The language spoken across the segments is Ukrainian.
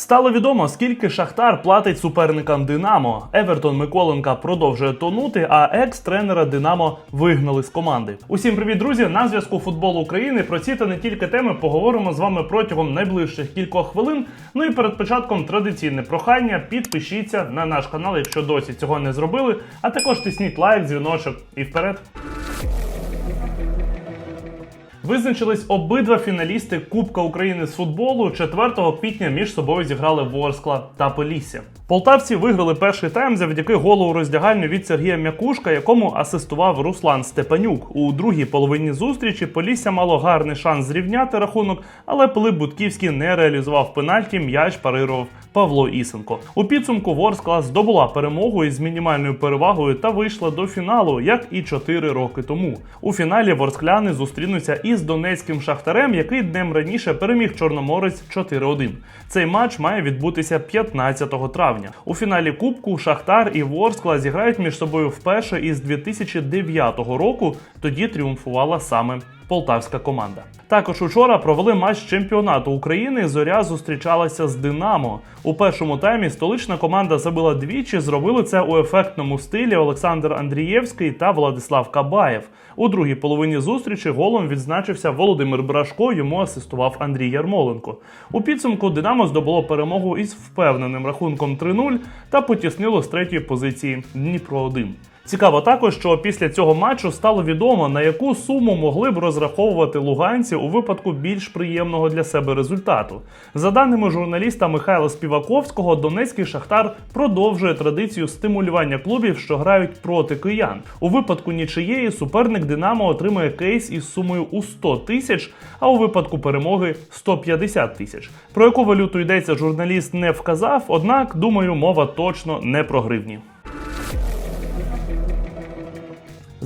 Стало відомо, скільки Шахтар платить суперникам Динамо. Евертон Миколенка продовжує тонути, а екс-тренера Динамо вигнали з команди. Усім привіт, друзі! На зв'язку футбол України. Про ці та не тільки теми поговоримо з вами протягом найближчих кількох хвилин. Ну і перед початком традиційне прохання. Підпишіться на наш канал, якщо досі цього не зробили. А також тисніть лайк, дзвіночок і вперед. Визначились обидва фіналісти Кубка України з футболу. 4 квітня між собою зіграли Ворскла та Полісся. Полтавці виграли перший тайм завдяки голу у роздягальню від Сергія Мякушка, якому асистував Руслан Степанюк. У другій половині зустрічі Полісся мало гарний шанс зрівняти рахунок, але Пилип Будківський не реалізував пенальті, м'яч парирував Павло Ісенко. У підсумку Ворскла здобула перемогу із мінімальною перевагою та вийшла до фіналу, як і 4 роки тому. У фіналі ворскляни зустрінуться із донецьким шахтарем, який днем раніше переміг Чорноморець 4-1. Цей матч має відбутися 15 травня. У фіналі Кубку Шахтар і Ворскла зіграють між собою вперше із 2009 року. Тоді тріумфувала саме полтавська команда. Також учора провели матч чемпіонату України. Зоря зустрічалася з Динамо. У першому таймі столична команда забила двічі. Зробили це у ефектному стилі Олександр Андрієвський та Владислав Кабаєв. У другій половині зустрічі голом відзначився Володимир Брашко. Йому асистував Андрій Ярмоленко. У підсумку Динамо здобуло перемогу із впевненим рахунком 3-0 та потіснило з третьої позиції Дніпро 1 Цікаво також, що після цього матчу стало відомо, на яку суму могли б розраховувати луганці у випадку більш приємного для себе результату. За даними журналіста Михайла Співаковського, Донецький Шахтар продовжує традицію стимулювання клубів, що грають проти киян. У випадку нічиєї суперник Динамо отримує кейс із сумою у 100 тисяч, а у випадку перемоги 150 тисяч. Про яку валюту йдеться журналіст не вказав, однак думаю, мова точно не про гривні.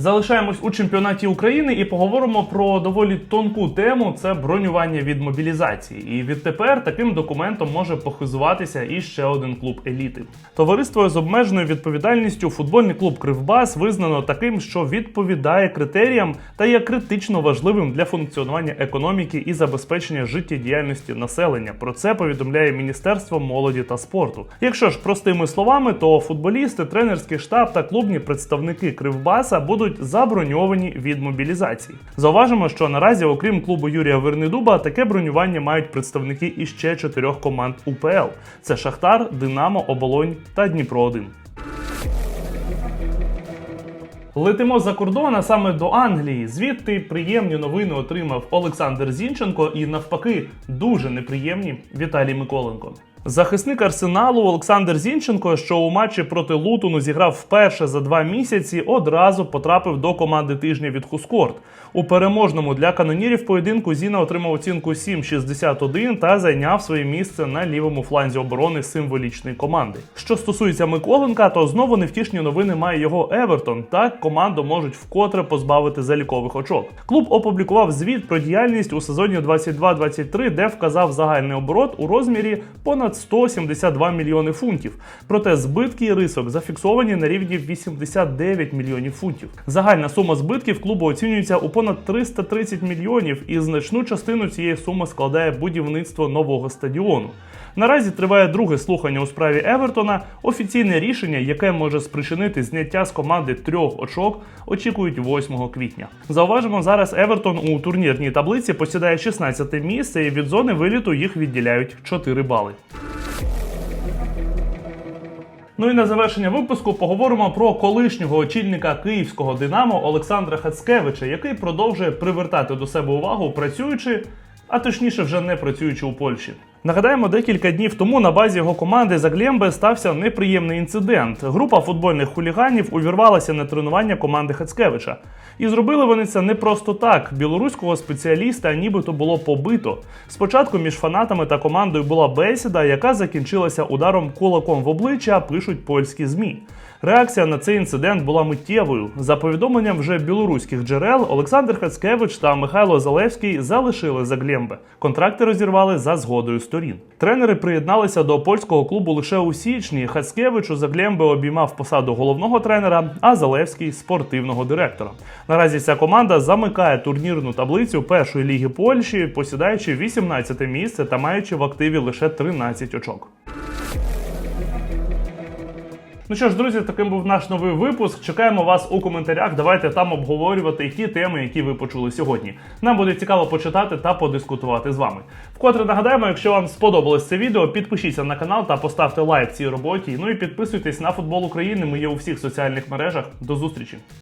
Залишаємось у чемпіонаті України і поговоримо про доволі тонку тему це бронювання від мобілізації. І відтепер таким документом може похизуватися і ще один клуб еліти. Товариство з обмеженою відповідальністю футбольний клуб Кривбас визнано таким, що відповідає критеріям та є критично важливим для функціонування економіки і забезпечення життєдіяльності населення. Про це повідомляє Міністерство молоді та спорту. Якщо ж простими словами, то футболісти, тренерський штаб та клубні представники Кривбаса будуть заброньовані від мобілізації. Зауважимо, що наразі, окрім клубу Юрія Вернедуба, таке бронювання мають представники іще чотирьох команд УПЛ: це Шахтар, Динамо, Оболонь та Дніпро 1 Летимо за кордон, а саме до Англії. Звідти приємні новини отримав Олександр Зінченко і навпаки дуже неприємні Віталій Миколенко. Захисник арсеналу Олександр Зінченко, що у матчі проти Лутону зіграв вперше за два місяці, одразу потрапив до команди тижня від Хускорт. У переможному для канонірів поєдинку Зіна отримав оцінку 7,61 та зайняв своє місце на лівому фланзі оборони символічної команди. Що стосується Миколенка, то знову невтішні новини має його Евертон. Так команду можуть вкотре позбавити залікових очок. Клуб опублікував звіт про діяльність у сезоні 22-23, де вказав загальний оборот у розмірі понад 172 мільйони фунтів. Проте збитки і рисок зафіксовані на рівні 89 мільйонів фунтів. Загальна сума збитків клубу оцінюється у понад 330 мільйонів, і значну частину цієї суми складає будівництво нового стадіону. Наразі триває друге слухання у справі Евертона. Офіційне рішення, яке може спричинити зняття з команди трьох очок, очікують 8 квітня. Зауважимо, зараз Евертон у турнірній таблиці посідає 16 місце, і від зони виліту їх відділяють 4 бали. Ну і на завершення випуску поговоримо про колишнього очільника київського Динамо Олександра Хацкевича, який продовжує привертати до себе увагу, працюючи, а точніше, вже не працюючи у Польщі. Нагадаємо, декілька днів тому на базі його команди Заглємбе стався неприємний інцидент. Група футбольних хуліганів увірвалася на тренування команди Хацкевича. І зробили вони це не просто так. Білоруського спеціаліста нібито було побито. Спочатку між фанатами та командою була бесіда, яка закінчилася ударом кулаком в обличчя, пишуть польські змі. Реакція на цей інцидент була миттєвою. За повідомленням вже білоруських джерел, Олександр Хацкевич та Михайло Залевський залишили Заглємбе. Контракти розірвали за згодою сторін. Тренери приєдналися до польського клубу лише у січні. Хацкевич у Заглємбе обіймав посаду головного тренера, а Залевський спортивного директора. Наразі ця команда замикає турнірну таблицю першої ліги Польщі, посідаючи 18 місце та маючи в активі лише 13 очок. Ну що ж, друзі, таким був наш новий випуск. Чекаємо вас у коментарях. Давайте там обговорювати ті теми, які ви почули сьогодні. Нам буде цікаво почитати та подискутувати з вами. Вкотре нагадаємо, якщо вам сподобалось це відео, підпишіться на канал та поставте лайк цій роботі. Ну і підписуйтесь на футбол України. Ми є у всіх соціальних мережах. До зустрічі!